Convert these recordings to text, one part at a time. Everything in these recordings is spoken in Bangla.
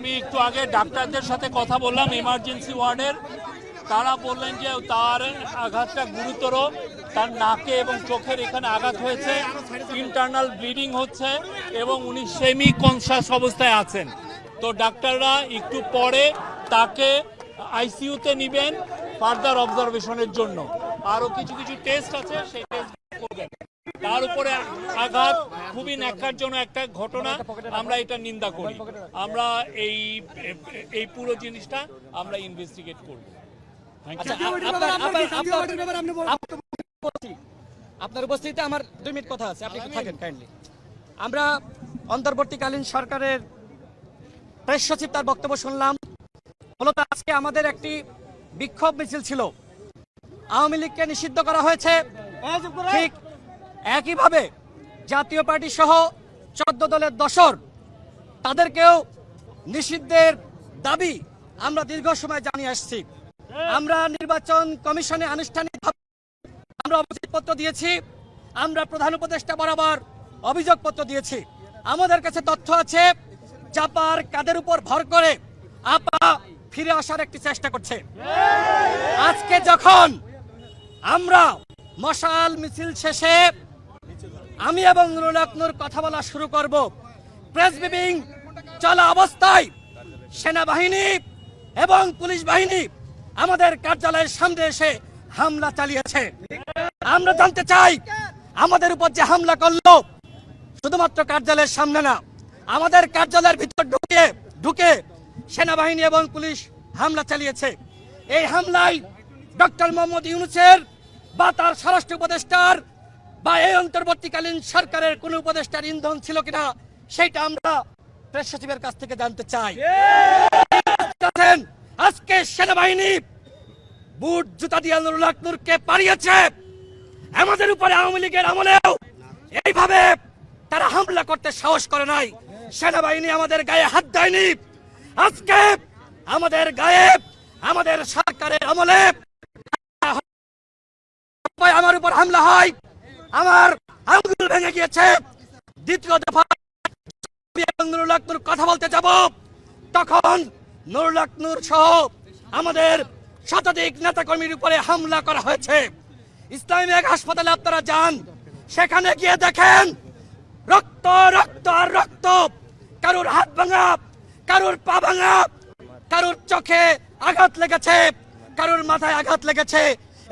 আমি একটু আগে ডাক্তারদের সাথে কথা বললাম এমার্জেন্সি ওয়ার্ডের তারা বললেন যে তার আঘাতটা গুরুতর, তার নাকে এবং চোখের এখানে আঘাত হয়েছে ইন্টারনাল ব্লিডিং হচ্ছে এবং উনি সেমি কনসাস অবস্থায় আছেন। তো ডাক্তাররা একটু পরে তাকে আইসিইউতে নেবেন ফার্দার অবজারভেশনের জন্য। আরও কিছু কিছু টেস্ট আছে, সেই টেস্ট করবেন। তার উপরে আঘাত খুবই ন্যাক্কারজনক একটা ঘটনা। আমরা এটা নিন্দা করি। আমরা এই এই পুরো জিনিসটা আমরা ইনভেস্টিগেট করব। আচ্ছা, আপনার- আপনার- আপনার- আপনার উপস্থিতি- আপনার উপস্থিতিতে আমার দুই মিনিট কথা আছে। আপনি একটু থাকেন কাইন্ডলি আমরা অন্তর্বর্তীকালীন সরকারের প্রেস সচিব তার বক্তব্য শুনলাম। মূলত আজকে আমাদের একটি বিক্ষোভ মিছিল ছিল। আওয়ামী লীগকে নিষিদ্ধ করা হয়েছে। ঠিক একইভাবে জাতীয় পার্টি সহ চোদ্দ দলের দশর, তাদেরকেও নিষিদ্ধের দাবি আমরা দীর্ঘ সময় জানিয়ে আসছি। আমরা নির্বাচন কমিশনে আনুষ্ঠানিকভাবে আমরা অভিযোগপত্র দিয়েছি, আমরা প্রধান উপদেষ্টা বরাবর অভিযোগপত্র দিয়েছি। আমাদের কাছে তথ্য আছে চাপার কাদের উপর ভর করে আপা ফিরে আসার একটি চেষ্টা করছে। আজকে যখন আমরা মশাল মিছিল শেষে আমি এবং নুরুল কথা বলা শুরু করব। প্রেস ব্রিফিং চলা অবস্থায় সেনাবাহিনী এবং পুলিশ বাহিনী আমাদের কার্যালয়ের সামনে এসে হামলা চালিয়েছে। আমরা জানতে চাই, আমাদের উপর যে হামলা করল, শুধুমাত্র কার্যালয়ের সামনে না, আমাদের কার্যালয়ের ভিতর ঢুকে ঢুকে সেনাবাহিনী এবং পুলিশ হামলা চালিয়েছে। এই হামলায় ডক্টর মোহাম্মদ ইউনুসের বা তার স্বরাষ্ট্র উপদেষ্টার বা এই অন্তর্বর্তীকালীন সরকারের কোন উপদেষ্টার ইন্ধন ছিল কিনা সেটা আমরা প্রেস সচিবের কাছ থেকে জানতে চাই। আজকে সেনাবাহিনী বুট, জুতা দিয়ে নুরুল হক নূরকে পারিয়েছে আমাদের উপরে আওয়ামী লীগের আমলেও এইভাবে তারা হামলা করতে সাহস করে নাই। সেনাবাহিনী আমাদের গায়ে হাত দেয়নি। আজকে আমাদের গায়ে, আমাদের সরকারের আমলে আমার উপর হামলা হয়। আমার আঙ্গুল ভেঙে গিয়েছে। দ্বিতীয় দফা এবং নুরুল হক নূর কথা বলতে যাব। তখন নুরুল হক নূর সহ আমাদের শতাধিক নেতাকর্মীর উপরে হামলা করা হয়েছে। ইসলামী এক হাসপাতালে আপনারা যান, সেখানে গিয়ে দেখেন রক্ত রক্ত আর রক্ত। কারুর হাত ভাঙা, কারুর পা ভাঙা, কারুর চোখে আঘাত লেগেছে, কারুর মাথায় আঘাত লেগেছে।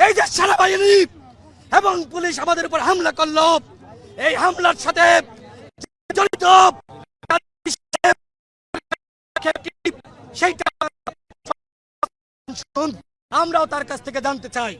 এই যে সেনাবাহিনী এবং পুলিশ আমাদের উপর হামলা করল। এই হামলার সাথে জড়িত সেইটা আমরাও তার কাছ থেকে জানতে চাই।